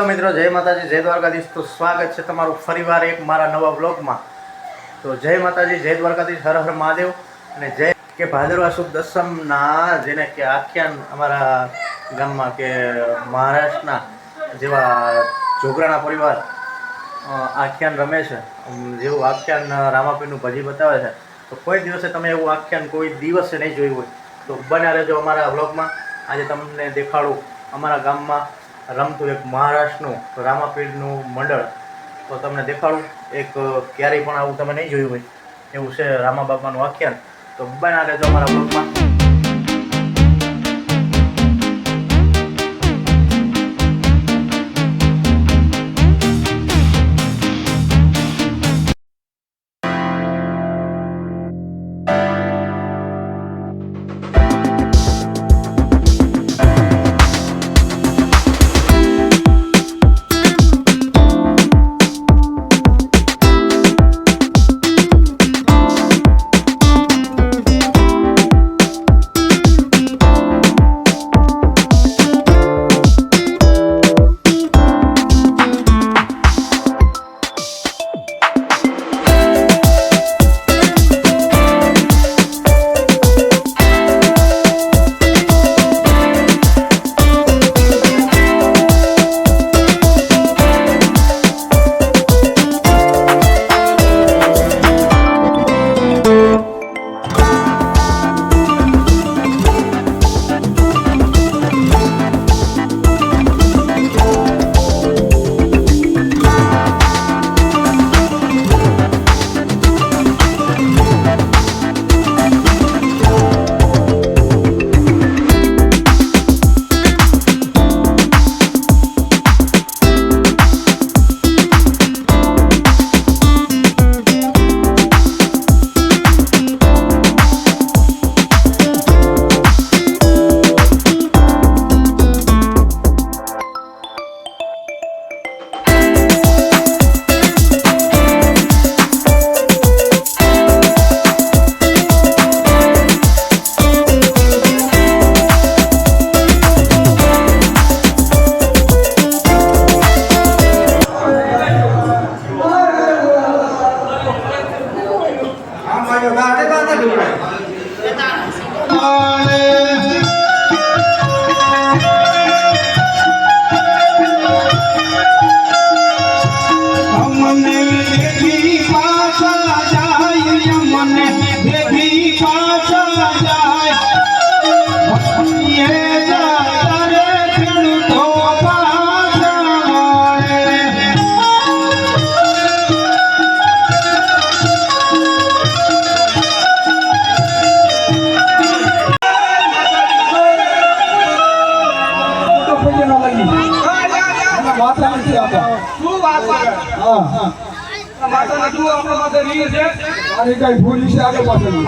Hello મિત્રો, જય માતાજી, જય દ્વારકાધીશ. તો સ્વાગત છે તમારું ફરીવાર એક મારા નવા બ્લોગમાં તો જય માતાજી, જય દ્વારકાધીશ, હર હર મહાદેવ. અને જય કે ભાદરવા શુભ દસમના જેને કે આખ્યાન અમારા ગામમાં કે મહારાષ્ટ્રના જેવા જોગરાના પરિવાર આખ્યાન રમે છે. જેવું આખ્યાન રામાપીનું ભજી બતાવે છે. તો કોઈ દિવસે તમે એવું આખ્યાન કોઈ દિવસે નહીં જોયું હોય, તો બન્યા રહેજો અમારા બ્લોગમાં આજે તમને દેખાડું અમારા ગામમાં રમતું એક મહારાષ્ટ્રનું રામાપીરનું મંડળ. તો તમને દેખાડું, એક ક્યારેય પણ આવું તમે નહીં જોયું હોય. એવું છે રામા બાપાનું આખ્યાન. તો બનાવે તો અમારા વ્લોગમાં મારી કઈ ભૂલ છે આગળ પાછળ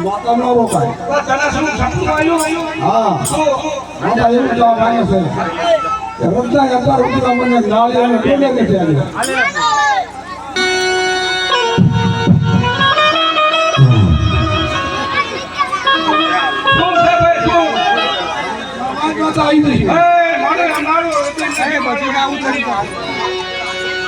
માતા ન રોકાય. હા. માતા એવું જવાબ આવે છે. કે રમતા હતા મને નાળી અને ટોલે કે છે આજે. આવાજ માતા આવી નથી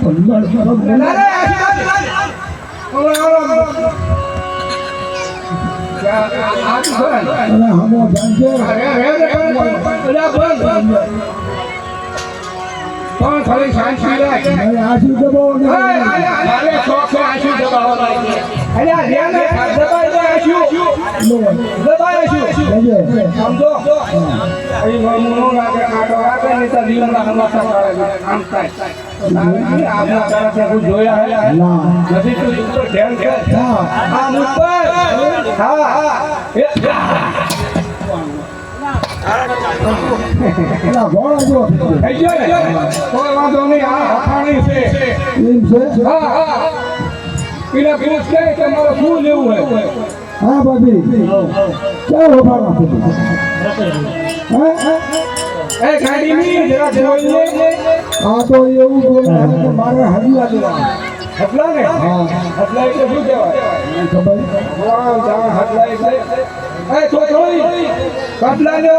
સપોર્ટર હાથે બધા પાછો આવી એવું માતા કહેવા માંગે અને હમો. જાણજે મારે આશી દબાવો ને જોયા હા? નથી તું તો ધ્યાન કર. હા હા ઉપર. હા. હા થઈ ગયો. થઈ ગયો ને? કોઈ વાંધો નહીં. આ હા છે. એમ છે? હા હા. પેલા કહે કે મારે શું લેવું હે? હા ભાભી. ક્યાં હે? એ ગાડીની જરા જોઈ લે. આ તો એવું બોલે કે મારે હરિયા લેવા હટલા ને? હા. હટલા એટલે શું કહેવાય? ખબર વાહ, જાણ હટલા એટલે. એ છોકરી કટલા કે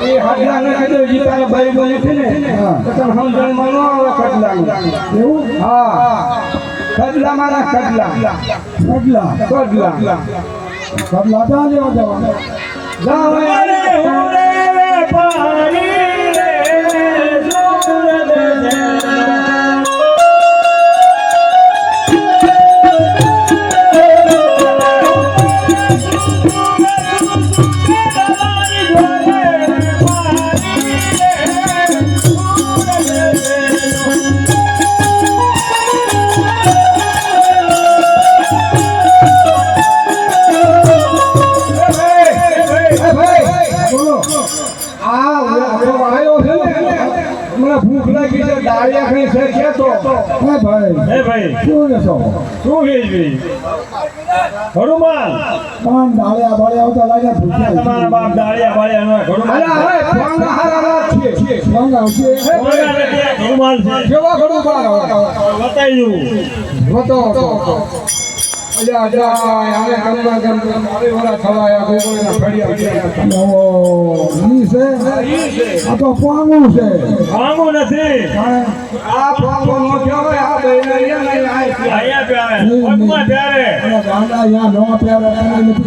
એ હટલા ને કીધું ગીતાના ભાઈ બની છે ને હા. તો તને સમજણમાં ન આવે કટલાનું એવું? હા. મારા કડલા. કડલા. તા લેવા જવાના જાઓ શું વેચ ડાળિયા ડાળ્યા બાળ્યા આવતા લાગ્યા ભૂખ્યા તમારા બાપ દાળિયા વાળિયા નો અલા હવે પાંગા હારા છે. વાંગ છે કોના નથી હનુમાન છે. કેવા ઘણું બાર બતાવી ઈ છે આ તો પામું છે? ભાંગું નથી આ પાપો નો કહેવાય આ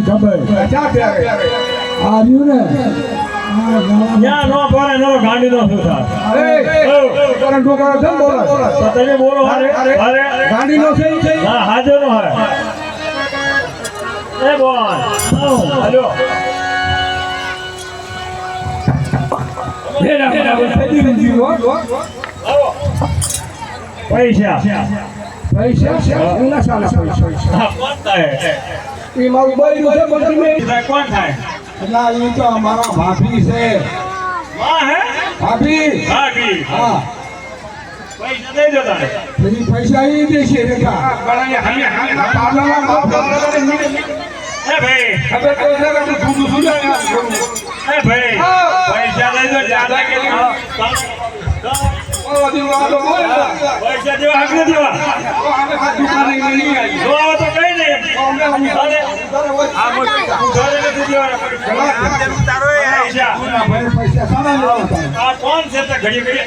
ખબર ચા પ્યારે આ રહ્યું ને ત્યાં નો પડે નો ગાંડી નો છે ને તમે બોલો હારે ગાંડી નો છે હાજર નો હે એ બોલ હાલો પૈસા પૈસા છે એના સાલા પૈસા હા, કોણ થાય એ મારું બૈરું છે બધું મેં કોણ થાય પેલા ઈ તો અમારા ભાભી છે માં હે ભાભી હા ઠીક હા પેલી પૈસા દેશે રેખા. દો જ્યાદા કે દેવા હક નથી દેવા. તો કઈ નહીં કોણ છે તે ઘડી ઘડી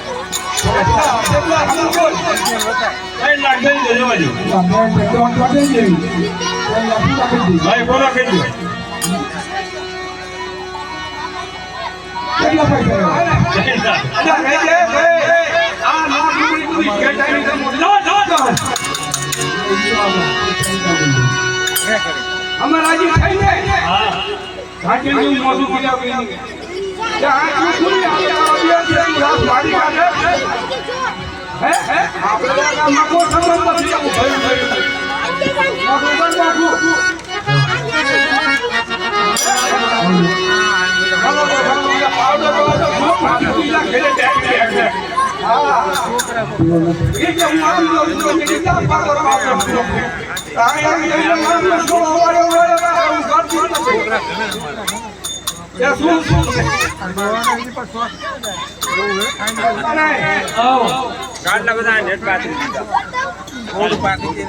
ભાઈ બોલો કીધું કેટલા પૈસા? અમે રાજી થઈ ઘાટી નું પીડા પીડી ગાડલા બધા નેટ પાછી ઓલું પાકી દે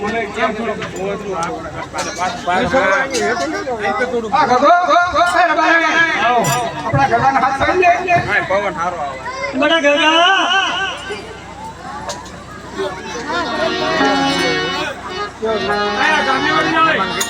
મને કેમ થોડું પાછું આવે બડા ગગા ઘરો બી નહીં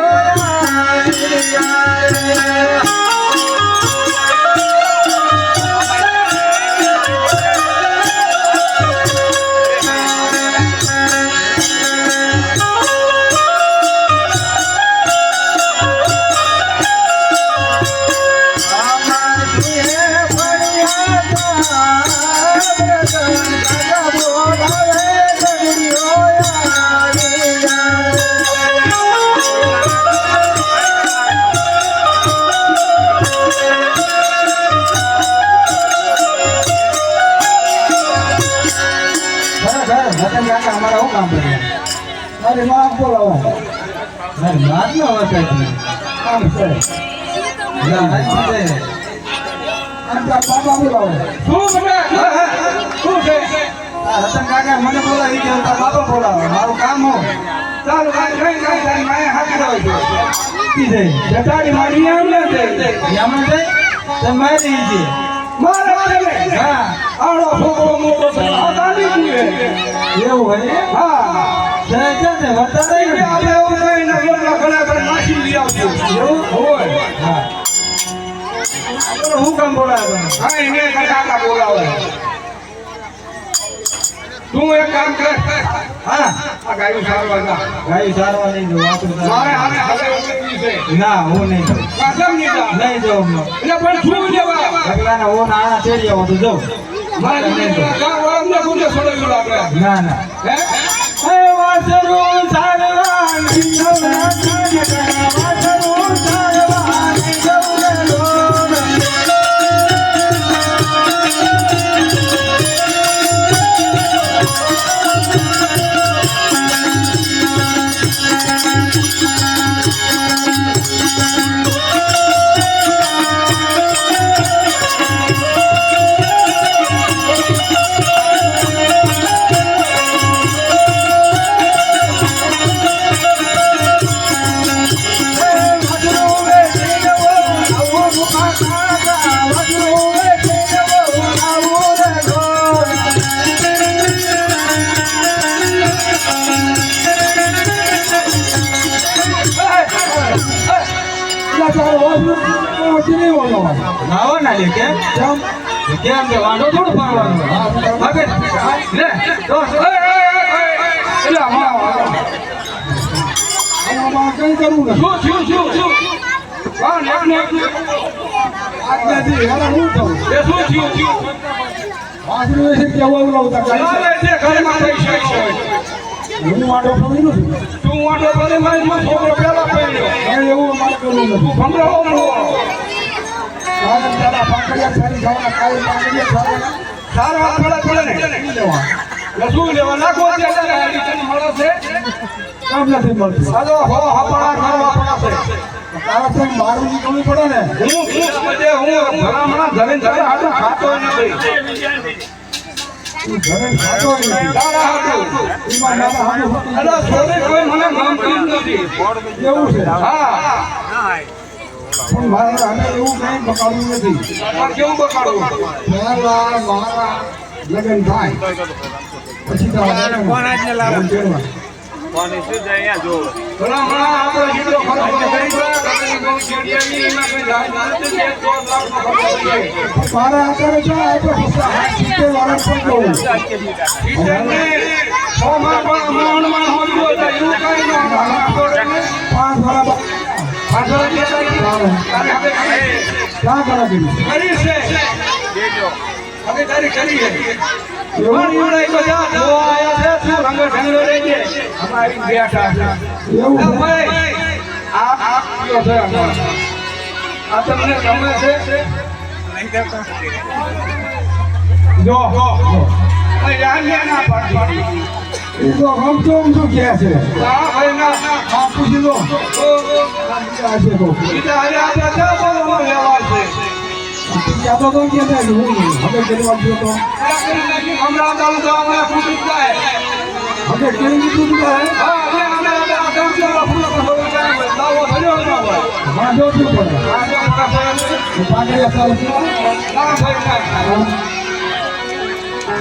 મારી માં બોલાવો મારી માં ન વતાય કામ છે. ના હાજી છે આમ તો બાબા બોલાવો શું તમે શું છે? રતન કાકા મને બોલાવી દે તો બાબા બોલાવો. મારું કામ હો ચાલો કાંઈ કઈ કઈ તારી માએ હાથી રહ્યો છે. કી છે. જટાડી મારી એમ ને છે. યામણ છે? તે મારી છે. મારે છે ને હા. આવડો છોકરો મોટો છે. આ દાદી એવું હોય? હા. છે છે ને વતારે કે આપણે એવું કહીને ગોળના ઘણા ઘણા નાખી લઈ આવજો. એવું? હોય. હા. હું કામ બોલાવે? હા એને કાકા બોલાવે. તું એક કામ કર. હા. આ ગાયું સારવાર જા ગાય સારવા નહીં જો વાપરું મારે હારે હારે ઉતરવી છે. ના હું નહીં કાસમ નહીં નહીં એટલે પણ શું પગલાના હું નાના તેડી આવો તો. ના ના હે કેમ કેમ? કે વાંધો થોડું પાડવાનો. હવે, લે તો એ એ એ એટલે હા આમાં કઈ કરું ને શું શું શું શું? હા નેક નેક આજનાથી હેરાન હું થયું. એ શું થયું થયું વાસરું છે કહેવા લાવતા? ચાલે છે ઘરમાં પૈસા હું વાંઢો પડી નું તું વાંધો કરે મારી છોકરો પેલા પડ્યો એવું અમારે કરવું નથી. ભમરાઓ પાંખડિયા સારી પાંખડિયા. સારા હાથ ને લેવા? લેવા છે તને મળે છે કામ નથી મળતું. હાલો હો હપડા કરવા પડે તારા મારું ને. હું ધરે ધરે ખાતો નથી ખાતો નથી. તારા મારા કોઈ મને જ નથી એવું છે. હા પણ મારે આને એવું કંઈ બકાડવું નથી. કેવું બકાડવું પહેલા મારા લગ્ન થાય પછી મારે અત્યારે છે આપણે વર્ષ પણ જવું. પાંચ વર્ષ આ તમને ગમે છે? જો જો આ યાને ના પાડતી એ તો રમતો રમતો કહે છે આ ભાઈ ના આ પૂછી લો ઓ, ઓ, આ છે તો ઈતા હારે આપણે ક્યાં બોલવાનું વ્યવહાર છે કહેતો તો કે છે કે હું હવે કરવા ગયો તો હમણાં ચાલુ તો હમણાં ફૂટી જ જાય આપણે કેવી રીતે થાય હા અમે અમે આ કામ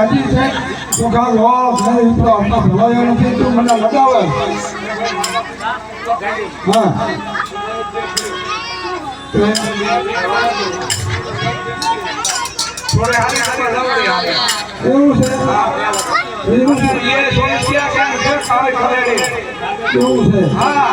હજી છે તો કાં લો, નહીં તો આમના ભલાઈઓ નથી, તું મને લગાવે. હા. એવું છે એવું છે એ સોનસિયા કે ઘર આવે ખરેડી એવું છે હા